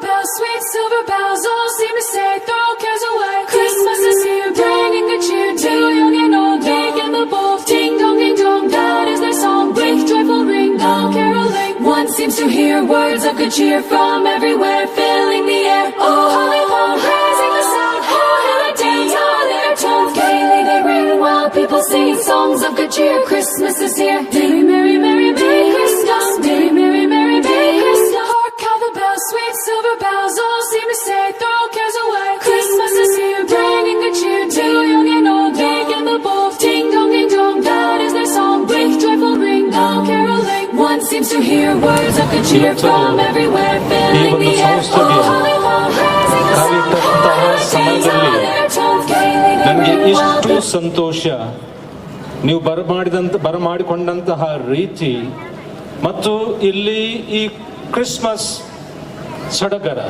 bells, sweet silver bells, all seem to say, throw cares away. Christmas is here, bringing good cheer to young and old, big and the bold. Ding dong, ding dong, that is their song. With joyful ring, all caroling. One seems to hear words of good cheer from everywhere, filling the air. Oh, holly pond, raising the sound. Oh, hill and dance, all their tones gaily they ring while people sing songs of good cheer. Christmas is here. Tones gaily they ನನಗೆ ಇಷ್ಟು ಸಂತೋಷ ನೀವು ಬರಮಾಡಿದಂತ ಬರಮಾಡಿಕೊಂಡಂತಹ ರೀತಿ ಮತ್ತು ಇಲ್ಲಿ ಈ Christmas ಸಡಗರ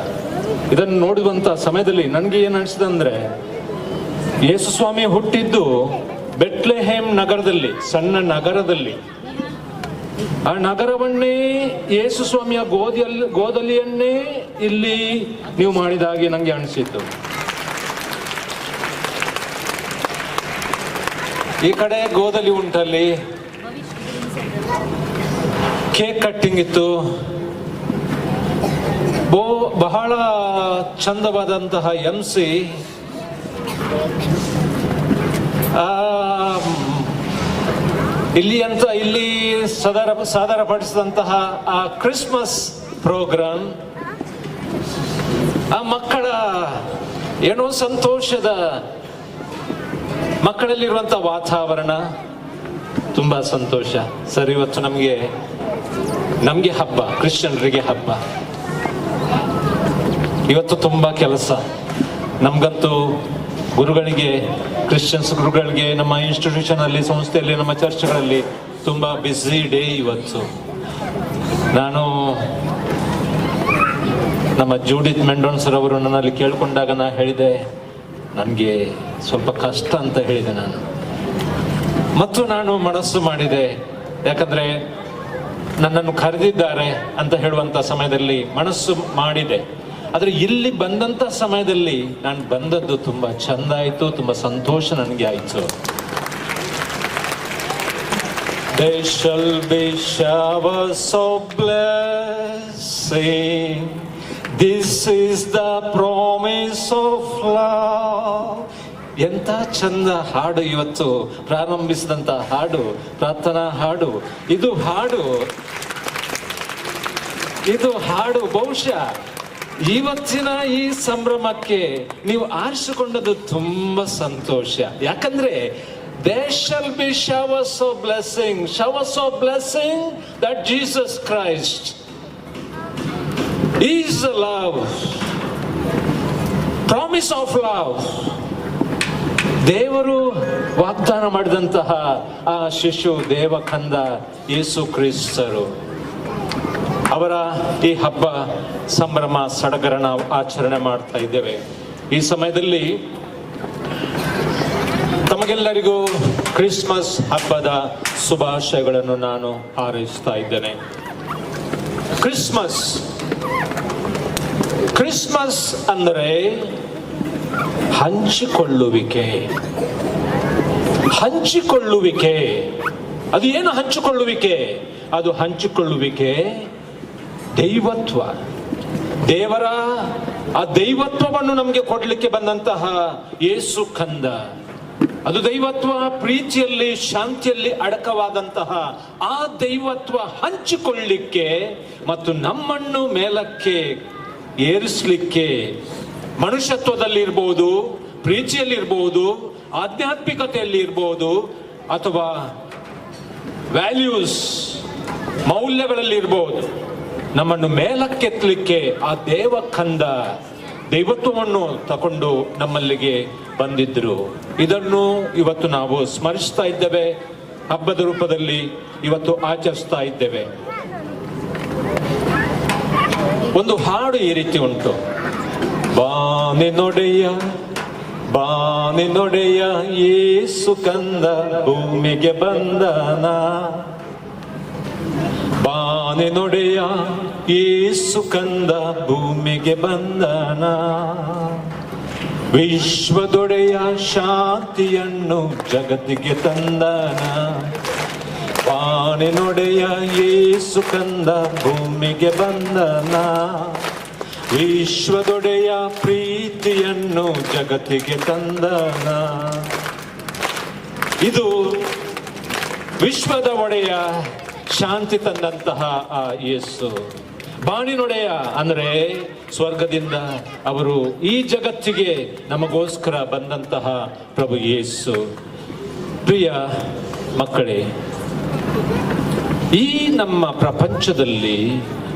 ಇದನ್ನು ನೋಡುವಂತ ಸಮಯದಲ್ಲಿ ನನಗೆ ಏನು ಅನಿಸಿದೆ ಯೇಸುಸ್ವಾಮಿ ಯೇಸು ಸ್ವಾಮಿ ಹುಟ್ಟಿದ್ದು ಬೆಟ್ಲೆಹೇಮ್ ನಗರದಲ್ಲಿ ಸಣ್ಣ ನಗರದಲ್ಲಿ ಆ ನಗರವನ್ನೇ ಯೇಸು ಸ್ವಾಮಿಯ ಗೋದಿಯಲ್ಲಿ ಗೋದಲಿಯನ್ನೇ ಇಲ್ಲಿ ನೀವು ಮಾಡಿದ ಹಾಗೆ ನನಗೆ ಅನಿಸಿತ್ತು. ಈ ಕಡೆ ಗೋದಲಿ ಉಂಟಲ್ಲಿ ಕೇಕ್ ಕಟ್ಟಿಂಗ್ ಇತ್ತು. ಬೋ, ಬಹಳ ಚಂದವಾದಂತಹ ಎಂ ಸಿ ಇಲ್ಲಿ ಅಂತ ಇಲ್ಲಿ ಸದರ ಪಡಿಸಿದಂತಹ ಆ ಕ್ರಿಸ್ಮಸ್ ಪ್ರೋಗ್ರಾಮ್ ಆ ಮಕ್ಕಳ ಏನೋ ಸಂತೋಷದ ಮಕ್ಕಳಲ್ಲಿರುವಂತ ವಾತಾವರಣ, ತುಂಬಾ ಸಂತೋಷ. ಸರ್, ಇವತ್ತು ನಮಗೆ ನಮಗೆ ಹಬ್ಬ, ಕ್ರಿಶ್ಚಿಯನ್ರಿಗೆ ಹಬ್ಬ. ಇವತ್ತು ತುಂಬಾ ಕೆಲಸ. ನಮ್ಗಂತೂ ಗುರುಗಳಿಗೆ ಕ್ರಿಶ್ಚಿಯನ್ಸ್ ಗುರುಗಳಿಗೆ, ನಮ್ಮ ಇನ್ಸ್ಟಿಟ್ಯೂಷನ್ ಅಲ್ಲಿ ಸಂಸ್ಥೆಯಲ್ಲಿ, ನಮ್ಮ ಚರ್ಚ್ಗಳಲ್ಲಿ ತುಂಬಾ ಬ್ಯುಸಿ ಡೇ ಇವತ್ತು. ನಾನು ನಮ್ಮ ಜೂಡಿತ್ ಮೆಂಡೋನ್ ಸರ್ ಅವರು ನನ್ನಲ್ಲಿ ಕೇಳಿಕೊಂಡಾಗ ನಾನು ಹೇಳಿದೆ, ನನಗೆ ಸ್ವಲ್ಪ ಕಷ್ಟ ಅಂತ ಹೇಳಿದೆ ನಾನು. ಮತ್ತು ನಾನು ಮನಸ್ಸು ಮಾಡಿದೆ, ಯಾಕಂದ್ರೆ ನನ್ನನ್ನು ಕರೆದಿದ್ದಾರೆ ಅಂತ ಹೇಳುವಂತ ಸಮಯದಲ್ಲಿ ಮನಸ್ಸು ಮಾಡಿದೆ. ಆದ್ರೆ ಇಲ್ಲಿ ಬಂದಂತ ಸಮಯದಲ್ಲಿ ನಾನು ಬಂದದ್ದು ತುಂಬಾ ಚಂದ ಆಯ್ತು, ತುಂಬಾ ಸಂತೋಷ ನನಗೆ ಆಯ್ತು They shall be showers of blessing. This is the promise of love. ಎಂತ ಚಂದ ಹಾಡು ಇವತ್ತು, ಪ್ರಾರಂಭಿಸಿದಂತ ಹಾಡು, ಪ್ರಾರ್ಥನಾ ಹಾಡು ಇದು ಹಾಡು ಇದು ಹಾಡು ಬಹುಶಃ ಇವತ್ತಿನ ಈ ಸಂಭ್ರಮಕ್ಕೆ ನೀವು ಆರಿಸಿಕೊಂಡದ್ದು ತುಂಬಾ ಸಂತೋಷ. ಯಾಕಂದ್ರೆ shall be ಶವಸ್ of blessing ಶವಸ್ of blessing that Jesus Christ is love promise of love ದೇವರು ವಾಗ್ದಾನ ಮಾಡಿದಂತಹ ಆ ಶಿಶು ದೇವಕಂದ ಯೇಸು ಕ್ರಿಸ್ತರು. ಅವರ ಈ ಹಬ್ಬ ಸಂಭ್ರಮ ಸಡಗರ ನಾವು ಆಚರಣೆ ಮಾಡ್ತಾ ಇದ್ದೇವೆ. ಈ ಸಮಯದಲ್ಲಿ ತಮಗೆಲ್ಲರಿಗೂ ಕ್ರಿಸ್ಮಸ್ ಹಬ್ಬದ ಶುಭಾಶಯಗಳನ್ನು ನಾನು ಹಾರೈಸ್ತಾ ಇದ್ದೇನೆ. ಕ್ರಿಸ್ಮಸ್ ಕ್ರಿಸ್ಮಸ್ ಅಂದರೆ ಹಂಚಿಕೊಳ್ಳುವಿಕೆ. ಹಂಚಿಕೊಳ್ಳುವಿಕೆ. ಅದು ಏನು ಹಂಚಿಕೊಳ್ಳುವಿಕೆ? ಅದು ಹಂಚಿಕೊಳ್ಳುವಿಕೆ ದೈವತ್ವ. ದೇವರ, ಆ ದೈವತ್ವವನ್ನು ನಮಗೆ ಕೊಡಲಿಕ್ಕೆ ಬಂದಂತಹ ಯೇಸು ಕಂದ. ಅದು ದೈವತ್ವ ಪ್ರೀತಿಯಲ್ಲಿ, ಶಾಂತಿಯಲ್ಲಿ ಅಡಕವಾದಂತಹ ಆ ದೈವತ್ವ ಹಂಚಿಕೊಳ್ಳಿಕ್ಕೆ ಮತ್ತು ನಮ್ಮನ್ನು ಮೇಲಕ್ಕೆ ಏರಿಸಲಿಕ್ಕೆ ಪ್ರೀತಿಯಲ್ಲಿ ಇರಬಹುದು ಆಧ್ಯಾತ್ಮಿಕತೆಯಲ್ಲಿ ಇರ್ಬೋದು ಅಥವಾ ವ್ಯಾಲ್ಯೂಸ್ ಮೌಲ್ಯಗಳಲ್ಲಿ ಇರ್ಬೋದು ನಮ್ಮನ್ನು ಮೇಲಕ್ಕೆತ್ತಲಿಕ್ಕೆ ಆ ದೇವ ಕಂದ ದೈವತ್ವವನ್ನು ತಕೊಂಡು ನಮ್ಮಲ್ಲಿಗೆ ಬಂದಿದ್ರು ಇದನ್ನು ಇವತ್ತು ನಾವು ಸ್ಮರಿಸ್ತಾ ಇದ್ದೇವೆ. ಹಬ್ಬದ ರೂಪದಲ್ಲಿ ಇವತ್ತು ಆಚರಿಸ್ತಾ ಇದ್ದೇವೆ. ಒಂದು ಹಾಡು ಈ ರೀತಿ ಉಂಟು. ಬಾನಿ ನೊಡೆಯ ಬಾನಿ ನೊಡೆಯ, ಏಸು ಕಂದ ಭೂಮಿಗೆ ಬಂದನ? ಬಾನೆ ನೊಡೆಯ ಏಸು ಕಂದ ಭೂಮಿಗೆ ಬಂದನ. ವಿಶ್ವದೊಡೆಯ ಶಾಂತಿಯನ್ನು ಜಗತ್ತಿಗೆ ತಂದನ. ಬಾನೆ ನೊಡೆಯ ಏಸು ಕಂದ ಭೂಮಿಗೆ ಬಂದನ. ವಿಶ್ವದೊಡೆಯ ಪ್ರೀತಿಯನ್ನು ಜಗತ್ತಿಗೆ ತಂದನ. ಇದು ವಿಶ್ವದ ಒಡೆಯ ಶಾಂತಿ ತಂದಂತಹ ಆ ಯೇಸು. ಬಾಣಿನೊಡೆಯ ಅಂದರೆ ಸ್ವರ್ಗದಿಂದ ಅವರು ಈ ಜಗತ್ತಿಗೆ ನಮಗೋಸ್ಕರ ಬಂದಂತಹ ಪ್ರಭು ಯೇಸು. ಪ್ರಿಯ ಮಕ್ಕಳೇ, ಈ ನಮ್ಮ ಪ್ರಪಂಚದಲ್ಲಿ,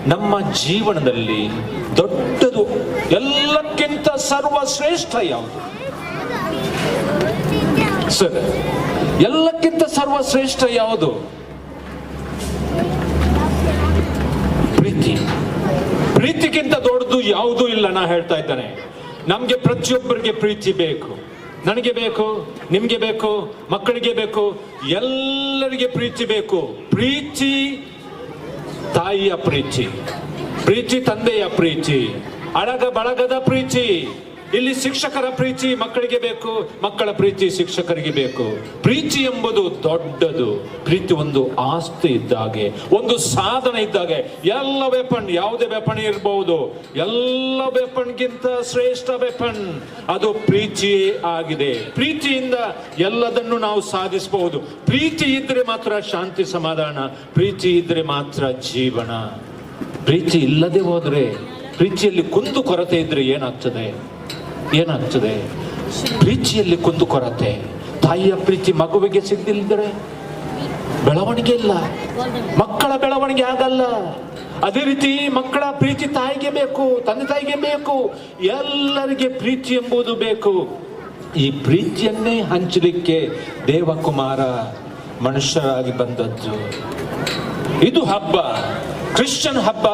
ನಮ್ಮ ಜೀವನದಲ್ಲಿ ದೊಡ್ಡದು ಎಲ್ಲಕ್ಕಿಂತ ಸರ್ವಶ್ರೇಷ್ಠ ಯಾವುದು? ಸರ್, ಎಲ್ಲಕ್ಕಿಂತ ಸರ್ವಶ್ರೇಷ್ಠ ಯಾವುದು? ಪ್ರೀತಿ. ಪ್ರೀತಿಗಿಂತ ದೊಡ್ಡದು ಯಾವುದೂ ಇಲ್ಲ, ನಾ ಹೇಳ್ತಾ ಇದ್ದೇನೆ. ನಮ್ಗೆ ಪ್ರತಿಯೊಬ್ಬರಿಗೆ ಪ್ರೀತಿ ಬೇಕು. ನನಗೆ ಬೇಕು, ನಿಮಗೆ ಬೇಕು, ಮಕ್ಕಳಿಗೆ ಬೇಕು, ಎಲ್ಲರಿಗೆ ಪ್ರೀತಿ ಬೇಕು. ಪ್ರೀತಿ ತಾಯಿಯ ಪ್ರೀತಿ. ಪ್ರೀತಿ ತಂದೆಯ ಪ್ರೀತಿ. ಅಳಗ ಬಳಗದ ಪ್ರೀತಿ. ಇಲ್ಲಿ ಶಿಕ್ಷಕರ ಪ್ರೀತಿ ಮಕ್ಕಳಿಗೆ ಬೇಕು, ಮಕ್ಕಳ ಪ್ರೀತಿ ಶಿಕ್ಷಕರಿಗೆ ಬೇಕು. ಪ್ರೀತಿ ಎಂಬುದು ದೊಡ್ಡದು. ಪ್ರೀತಿ ಒಂದು ಆಸ್ತಿ ಇದ್ದಾಗೆ ಒಂದು ಸಾಧನ ಇದ್ದಾಗೆ ಎಲ್ಲ ವೆಪನ್ ಯಾವುದೇ ವೆಪನ್ ಇರಬಹುದು ಎಲ್ಲ ವೆಪನ್ಗಿಂತ ಶ್ರೇಷ್ಠ ವೆಪನ್ ಅದು ಪ್ರೀತಿಯೇ ಆಗಿದೆ. ಪ್ರೀತಿಯಿಂದ ಎಲ್ಲದನ್ನು ನಾವು ಸಾಧಿಸಬಹುದು. ಪ್ರೀತಿ ಇದ್ರೆ ಮಾತ್ರ ಶಾಂತಿ ಸಮಾಧಾನ. ಪ್ರೀತಿ ಇದ್ರೆ ಮಾತ್ರ ಜೀವನ. ಪ್ರೀತಿ ಇಲ್ಲದೆ ಹೋದರೆ ಪ್ರೀತಿಯಲ್ಲಿ ಕುಂದು ಕೊರತೆ ಇದ್ರೆ ಏನಾಗ್ತದೆ? ಏನಾಗ್ತದೆ? ಪ್ರೀತಿಯಲ್ಲಿ ಕುಂದು ಕೊರತೆ. ತಾಯಿಯ ಪ್ರೀತಿ ಮಗುವಿಗೆ ಸಿಗದಿಲ್ಲದ್ರೆ ಬೆಳವಣಿಗೆ ಇಲ್ಲ. ಮಕ್ಕಳ ಬೆಳವಣಿಗೆ ಆಗಲ್ಲ. ಅದೇ ರೀತಿ ಮಕ್ಕಳ ಪ್ರೀತಿ ತಾಯಿಗೆ ಬೇಕು, ತಂದೆ ತಾಯಿಗೆ ಬೇಕು, ಎಲ್ಲರಿಗೆ ಪ್ರೀತಿ ಎಂಬುದು ಬೇಕು. ಈ ಪ್ರೀತಿಯನ್ನೇ ಹಂಚಲಿಕ್ಕೆ ದೇವಕುಮಾರ ಮನುಷ್ಯರಾಗಿ ಬಂದದ್ದು. ಇದು ಹಬ್ಬ, ಕ್ರಿಶ್ಚಿಯನ್ ಹಬ್ಬ.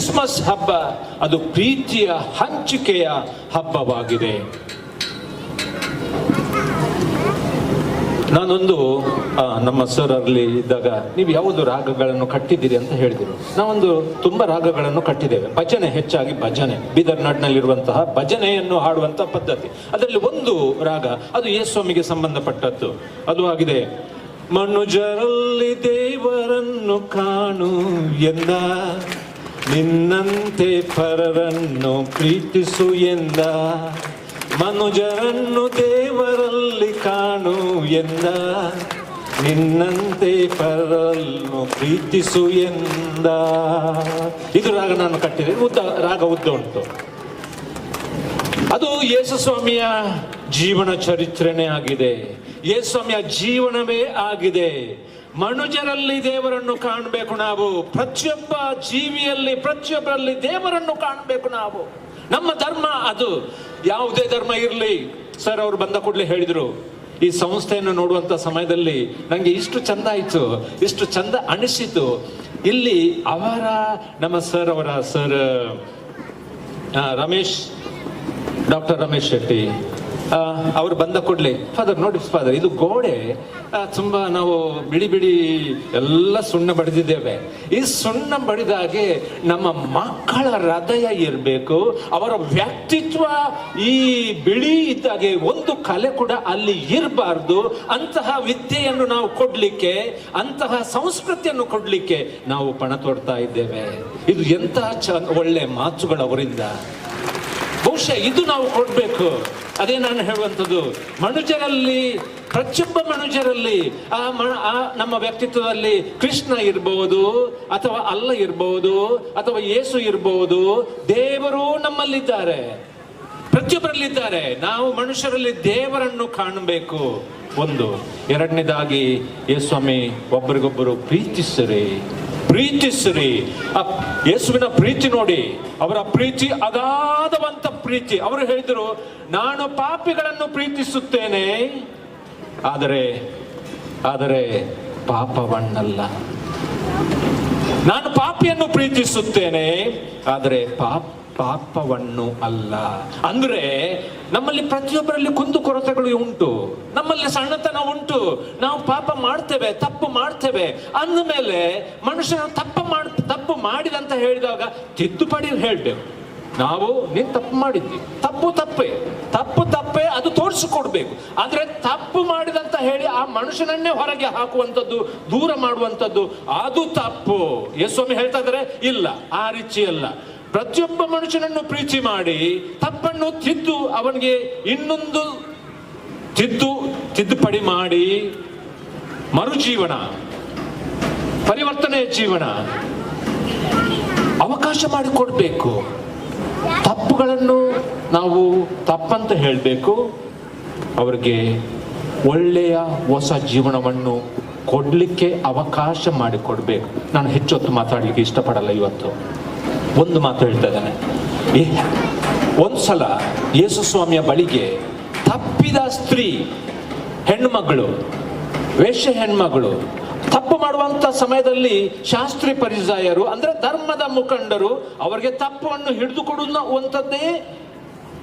ಕ್ರಿಸ್ಮಸ್ ಹಬ್ಬ, ಅದು ಪ್ರೀತಿಯ ಹಂಚಿಕೆಯ ಹಬ್ಬವಾಗಿದೆ. ನಾನೊಂದು ನಮ್ಮ ಸರ್ ಅಲ್ಲಿ ಇದ್ದಾಗ, ನೀವು ಯಾವುದು ರಾಗಗಳನ್ನು ಕಟ್ಟಿದ್ದೀರಿ ಅಂತ ಹೇಳಿದರು. ನಾವೊಂದು ತುಂಬಾ ರಾಗಗಳನ್ನು ಕಟ್ಟಿದ್ದೇವೆ. ಭಜನೆ, ಹೆಚ್ಚಾಗಿ ಭಜನೆ. ಬೀದರ್ ನಾಡಿನಲ್ಲಿರುವಂತಹ ಭಜನೆಯನ್ನು ಹಾಡುವಂತಹ ಪದ್ಧತಿ. ಅದರಲ್ಲಿ ಒಂದು ರಾಗ, ಅದು ಯೇಸ್ವಾಮಿಗೆ ಸಂಬಂಧಪಟ್ಟದ್ದು. ಅದು ಆಗಿದೆ, ಮನುಜರಲ್ಲಿ ದೇವರನ್ನು ಕಾಣು ಎಂದ ನಿನ್ನಂತೆ ಪರರನ್ನು ಪ್ರೀತಿಸು ಎಂದ. ಮನುಜರನ್ನು ದೇವರಲ್ಲಿ ಕಾಣು ಎಂದ. ನಿನ್ನಂತೆ ಪರರನ್ನು ಪ್ರೀತಿಸು ಎಂದ. ಇದು ರಾಗ ನಾನು ಕಟ್ಟಿದೆ. ಉದ್ದ, ರಾಗ ಉದ್ದ ಉಂಟು. ಅದು ಯೇಸುಸ್ವಾಮಿಯ ಜೀವನ ಚರಿತ್ರೆನೇ ಆಗಿದೆ. ಯೇಸುಸ್ವಾಮಿಯ ಜೀವನವೇ ಆಗಿದೆ. ಮನುಜರಲ್ಲಿ ದೇವರನ್ನು ಕಾಣಬೇಕು ನಾವು. ಪ್ರತಿಯೊಬ್ಬ ಜೀವಿಯಲ್ಲಿ ಪ್ರತಿಯೊಬ್ಬರಲ್ಲಿ ದೇವರನ್ನು ಕಾಣಬೇಕು ನಾವು. ನಮ್ಮ ಧರ್ಮ ಅದು. ಯಾವುದೇ ಧರ್ಮ ಇರಲಿ. ಸರ್, ಅವರು ಬಂದ ಕೂಡಲೇ ಹೇಳಿದರು, ಈ ಸಂಸ್ಥೆಯನ್ನು ನೋಡುವಂತ ಸಮಯದಲ್ಲಿ ನನಗೆ ಇಷ್ಟು ಚಂದ ಆಯಿತು, ಇಷ್ಟು ಚಂದ ಅನಿಸಿತು. ಇಲ್ಲಿ ಅವರ, ನಮ್ಮ ಸರ್ ಅವರ ಸರ್ ರಮೇಶ್, ಡಾಕ್ಟರ್ ರಮೇಶ್ ಶೆಟ್ಟಿ ಅವ್ರು ಬಂದ ಕೂಡಲೇ ಫಾದರ್ ನೋಡಿ ಫಾದರ್ ಇದು ಗೋಡೆ ತುಂಬಾ ನಾವು ಬಿಡಿ ಬಿಡಿ ಎಲ್ಲ ಸುಣ್ಣ ಬಡಿದಿದ್ದೇವೆ. ಈ ಸುಣ್ಣ ಬಡಿದಾಗೆ ನಮ್ಮ ಮಕ್ಕಳ ಹೃದಯ ಇರಬೇಕು. ಅವರ ವ್ಯಕ್ತಿತ್ವ ಈ ಬಿಳಿ ಇದ್ದಾಗೆ ಒಂದು ಕಲೆ ಕೂಡ ಅಲ್ಲಿ ಇರಬಾರ್ದು. ಅಂತಹ ವಿದ್ಯೆಯನ್ನು ನಾವು ಕೊಡ್ಲಿಕ್ಕೆ, ಅಂತಹ ಸಂಸ್ಕೃತಿಯನ್ನು ಕೊಡ್ಲಿಕ್ಕೆ ನಾವು ಪಣ ತೊಡ್ತಾ ಇದ್ದೇವೆ. ಇದು ಎಂತಹ ಒಳ್ಳೆ ಮಾತುಗಳು ಅವರಿಂದ. ಬಹುಶಃ ಇದು ನಾವು ಕೊಡಬೇಕು. ಅದೇ ನಾನು ಹೇಳುವಂಥದ್ದು, ಮನುಜರಲ್ಲಿ, ಪ್ರತಿಯೊಬ್ಬ ಮನುಜರಲ್ಲಿ ಆ ಮ- ಆ ನಮ್ಮ ವ್ಯಕ್ತಿತ್ವದಲ್ಲಿ ಕೃಷ್ಣ ಇರಬಹುದು ಅಥವಾ ಅಲ್ಲ ಇರಬಹುದು ಅಥವಾ ಯೇಸು ಇರಬಹುದು ದೇವರು ನಮ್ಮಲ್ಲಿದ್ದಾರೆ. ಪ್ರತಿಯೊಬ್ಬರಲ್ಲಿದ್ದಾರೆ. ನಾವು ಮನುಷ್ಯರಲ್ಲಿ ದೇವರನ್ನು ಕಾಣಬೇಕು. ಒಂದು. ಎರಡನೇದಾಗಿ ಯೇಸ್ವಾಮಿ ಒಬ್ಬರಿಗೊಬ್ಬರು ಪ್ರೀತಿಸಿರಿ. ಪ್ರೀತಿಸಿರಿ. ಆ ಯೇಸುವಿನ ಪ್ರೀತಿ ನೋಡಿ. ಅವರ ಪ್ರೀತಿ ಅಗಾಧವಂತ ಪ್ರೀತಿ. ಅವರು ಹೇಳಿದರು, ನಾನು ಪಾಪಿಗಳನ್ನು ಪ್ರೀತಿಸುತ್ತೇನೆ, ಆದರೆ ಆದರೆ ಪಾಪವನ್ನಲ್ಲ. ನಾನು ಪಾಪಿಯನ್ನು ಪ್ರೀತಿಸುತ್ತೇನೆ, ಆದರೆ ಪಾಪ, ಪಾಪವನ್ನು ಅಲ್ಲ. ಅಂದ್ರೆ ನಮ್ಮಲ್ಲಿ ಪ್ರತಿಯೊಬ್ಬರಲ್ಲಿ ಕುಂದು ಕೊರತೆಗಳು ಉಂಟು. ನಮ್ಮಲ್ಲಿ ಸಣ್ಣತನ ಉಂಟು. ನಾವು ಪಾಪ ಮಾಡ್ತೇವೆ, ತಪ್ಪು ಮಾಡ್ತೇವೆ. ಅಂದಮೇಲೆ ಮನುಷ್ಯನ ತಪ್ಪು ಮಾಡ, ತಪ್ಪು ಮಾಡಿದಂತ ಹೇಳಿದಾಗ ತಿದ್ದುಪಡಿ ಹೇಳ್ಬೇಕು. ನಾವು ನೀನ್ ತಪ್ಪು ಮಾಡಿದ್ವಿ ತಪ್ಪು ತಪ್ಪೆ. ತಪ್ಪು ತಪ್ಪೆ ಅದು ತೋರಿಸಿಕೊಡ್ಬೇಕು. ಆದ್ರೆ ತಪ್ಪು ಮಾಡಿದಂತ ಹೇಳಿ ಆ ಮನುಷ್ಯನನ್ನೇ ಹೊರಗೆ ಹಾಕುವಂಥದ್ದು, ದೂರ ಮಾಡುವಂಥದ್ದು, ಅದು ತಪ್ಪು. ಯಸ್ವಾಮಿ ಹೇಳ್ತಾ ಇದಾರೆ ಇಲ್ಲ, ಆ ರೀತಿ ಅಲ್ಲ. ಪ್ರತಿಯೊಬ್ಬ ಮನುಷ್ಯನನ್ನು ಪ್ರೀತಿ ಮಾಡಿ ತಪ್ಪನ್ನು ತಿದ್ದು ಅವನಿಗೆ ಇನ್ನೊಂದು ತಿದ್ದು ತಿದ್ದುಪಡಿ ಮಾಡಿ ಮರುಜೀವನ, ಪರಿವರ್ತನೆಯ ಜೀವನ, ಅವಕಾಶ ಮಾಡಿಕೊಡ್ಬೇಕು. ತಪ್ಪುಗಳನ್ನು ನಾವು ತಪ್ಪಂತ ಹೇಳಬೇಕು. ಅವರಿಗೆ ಒಳ್ಳೆಯ ಹೊಸ ಜೀವನವನ್ನು ಕೊಡಲಿಕ್ಕೆ ಅವಕಾಶ ಮಾಡಿಕೊಡ್ಬೇಕು. ನಾನು ಹೆಚ್ಚೊತ್ತು ಮಾತಾಡಲಿಕ್ಕೆ ಇಷ್ಟಪಡಲ್ಲ ಇವತ್ತು. ಒಂದು ಮಾತು ಹೇಳ್ತಾ ಇದ್ದಾನೆ. ಏ, ಒಂದ್ಸಲ ಯೇಸು ಸ್ವಾಮಿಯ ಬಳಿಗೆ ತಪ್ಪಿದ ಸ್ತ್ರೀ, ಹೆಣ್ಮಗಳು ವೇಶ್ಯ ಹೆಣ್ಮಗಳು, ತಪ್ಪು ಮಾಡುವಂತ ಸಮಯದಲ್ಲಿ ಶಾಸ್ತ್ರಿ ಪರಿಸಾಯರು ಅಂದ್ರೆ ಧರ್ಮದ ಮುಖಂಡರು, ಅವರಿಗೆ ತಪ್ಪನ್ನು ಹಿಡಿದು ಕೊಡುವಂಥದ್ದೇ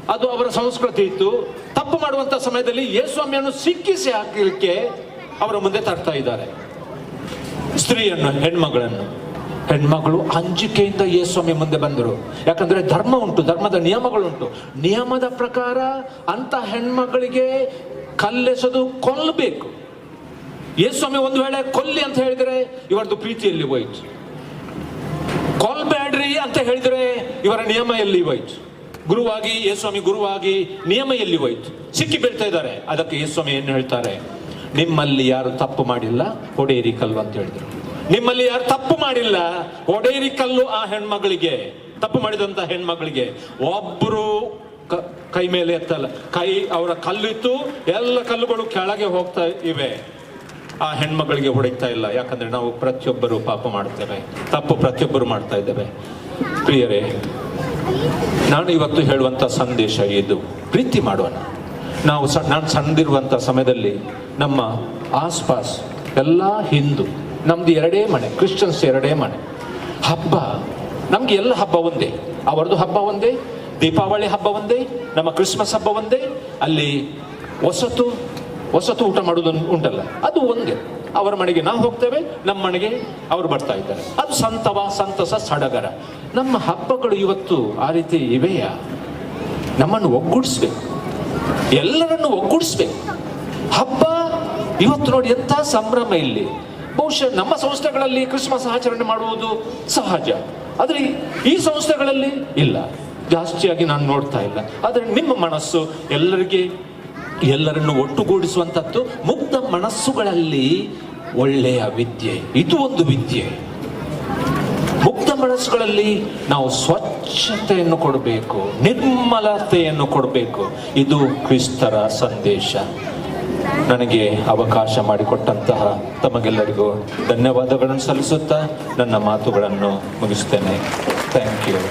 ಅದು ಅವರ ಸಂಸ್ಕೃತಿ ಇತ್ತು. ತಪ್ಪು ಮಾಡುವಂತ ಸಮಯದಲ್ಲಿ ಯೇಸ್ವಾಮಿಯನ್ನು ಸಿಕ್ಕಿಸಿ ಹಾಕಲಿಕ್ಕೆ ಅವರ ಮುಂದೆ ತರ್ತಾ ಇದ್ದಾರೆ. ಸ್ತ್ರೀಯನ್ನು, ಹೆಣ್ಮಗಳನ್ನು. ಹೆಣ್ಮಗಳು ಅಂಜಿಕೆಯಿಂದ ಯೇಸ್ವಾಮಿ ಮುಂದೆ ಬಂದರು. ಯಾಕಂದ್ರೆ ಧರ್ಮ ಉಂಟು, ಧರ್ಮದ ನಿಯಮಗಳುಂಟು. ನಿಯಮದ ಪ್ರಕಾರ ಅಂತ ಹೆಣ್ಮಗಳಿಗೆ ಕಲ್ಲೆಸೆದು ಕೊಲ್ಲಬೇಕು. ಯೇಸ್ವಾಮಿ ಒಂದು ವೇಳೆ ಕೊಲ್ಲಿ ಅಂತ ಹೇಳಿದ್ರೆ ಇವರದ್ದು ಪ್ರೀತಿಯಲ್ಲಿ ಹೋಯ್ತು? ಕೊಲ್ಬೇಡ್ರಿ ಅಂತ ಹೇಳಿದ್ರೆ ಇವರ ನಿಯಮ ಎಲ್ಲಿ ಹೋಯ್ತು? ಗುರುವಾಗಿ, ಯೇಸ್ವಾಮಿ ಗುರುವಾಗಿ ನಿಯಮ ಎಲ್ಲಿ ಹೋಯ್ತು? ಸಿಕ್ಕಿ ಬೀಳ್ತಾ ಇದ್ದಾರೆ. ಅದಕ್ಕೆ ಯೇಸ್ವಾಮಿ ಏನು ಹೇಳ್ತಾರೆ? ನಿಮ್ಮಲ್ಲಿ ಯಾರು ತಪ್ಪು ಮಾಡಿಲ್ಲ ಹೊಡೆಯಿರಿ ಕಲ್ವ ಅಂತ ಹೇಳಿದ್ರು. ನಿಮ್ಮಲ್ಲಿ ಯಾರು ತಪ್ಪು ಮಾಡಿಲ್ಲ ಒಡೇರಿ ಕಲ್ಲು ಆ ಹೆಣ್ಮಗಳಿಗೆ, ತಪ್ಪು ಮಾಡಿದಂತ ಹೆಣ್ಮಗಳಿಗೆ. ಒಬ್ರು ಕ- ಮೇಲೆ ಎತ್ತಲ್ಲ, ಕೈ ಅವರ ಕಲ್ಲಿತ್ತು, ಎಲ್ಲ ಕಲ್ಲುಗಳು ಕೆಳಗೆ ಹೋಗ್ತಾ ಇವೆ. ಆ ಹೆಣ್ಮಗಳಿಗೆ ಹೊಡಿತಾ ಇಲ್ಲ. ಯಾಕಂದ್ರೆ ನಾವು ಪ್ರತಿಯೊಬ್ಬರು ಪಾಪ ಮಾಡ್ತೇವೆ ತಪ್ಪು ಪ್ರತಿಯೊಬ್ಬರು ಮಾಡ್ತಾ ಇದ್ದೇವೆ. ಪ್ರಿಯರೇ, ನಾನು ಇವತ್ತು ಹೇಳುವಂತ ಸಂದೇಶ ಇದು. ಪ್ರೀತಿ ಮಾಡೋಣ. ನಾವು ನಾನು ಸಣ್ಣದಿರುವಂತ ಸಮಯದಲ್ಲಿ ನಮ್ಮ ಆಸ್ಪಾಸ್ ಎಲ್ಲ ಹಿಂದೂ. ನಮ್ದು ಎರಡೇ ಮನೆ ಕ್ರಿಶ್ಚಿಯನ್ಸ್ ಎರಡೇ ಮನೆ. ಹಬ್ಬ, ನಮ್ಗೆ ಎಲ್ಲ ಹಬ್ಬ ಒಂದೇ. ಅವರದು ಹಬ್ಬ ಒಂದೇ, ದೀಪಾವಳಿ ಹಬ್ಬ ಒಂದೇ, ನಮ್ಮ ಕ್ರಿಸ್ಮಸ್ ಹಬ್ಬ ಒಂದೇ. ಅಲ್ಲಿ ಹೊಸತು ಹೊಸತು ಊಟ ಮಾಡೋದು ಉಂಟಲ್ಲ, ಅದು ಒಂದೇ. ಅವರ ಮನೆಗೆ ನಾವು ಹೋಗ್ತೇವೆ, ನಮ್ಮ ಮನೆಗೆ ಅವರು ಬರ್ತಾ ಇದ್ದಾರೆ. ಅದು ಸಂತವ, ಸಂತಸ, ಸಡಗರ. ನಮ್ಮ ಹಬ್ಬಗಳು ಇವತ್ತು ಆ ರೀತಿ ಇವೆಯಾ? ನಮ್ಮನ್ನು ಒಗ್ಗೂಡಿಸ್ಬೇಕು. ಎಲ್ಲರನ್ನು ಒಗ್ಗೂಡಿಸ್ಬೇಕು. ಹಬ್ಬ, ಇವತ್ತು ನೋಡಿ ಎಂಥ ಸಂಭ್ರಮ ಇಲ್ಲಿ. ಬಹುಶಃ ನಮ್ಮ ಸಂಸ್ಥೆಗಳಲ್ಲಿ ಕ್ರಿಸ್ಮಸ್ ಆಚರಣೆ ಮಾಡುವುದು ಸಹಜ. ಆದರೆ ಈ ಸಂಸ್ಥೆಗಳಲ್ಲಿ ಇಲ್ಲ. ಜಾಸ್ತಿಯಾಗಿ ನಾನು ನೋಡ್ತಾ ಇಲ್ಲ. ಆದರೆ ನಿಮ್ಮ ಮನಸ್ಸು ಎಲ್ಲರಿಗೆ, ಎಲ್ಲರನ್ನು ಒಟ್ಟುಗೂಡಿಸುವಂಥದ್ದು ಮುಕ್ತ ಮನಸ್ಸುಗಳಲ್ಲಿ ಒಳ್ಳೆಯ ವಿದ್ಯೆ. ಇದು ಒಂದು ವಿದ್ಯೆ. ಮುಕ್ತ ಮನಸ್ಸುಗಳಲ್ಲಿ ನಾವು ಸ್ವಚ್ಛತೆಯನ್ನು ಕೊಡಬೇಕು, ನಿರ್ಮಲತೆಯನ್ನು ಕೊಡಬೇಕು. ಇದು ಕ್ರಿಸ್ತರ ಸಂದೇಶ. ನನಗೆ ಅವಕಾಶ ಮಾಡಿಕೊಟ್ಟಂತಹ ತಮಗೆಲ್ಲರಿಗೂ ಧನ್ಯವಾದಗಳನ್ನು ಸಲ್ಲಿಸುತ್ತಾ ನನ್ನ ಮಾತುಗಳನ್ನು ಮುಗಿಸ್ತೇನೆ ಥ್ಯಾಂಕ್ ಯು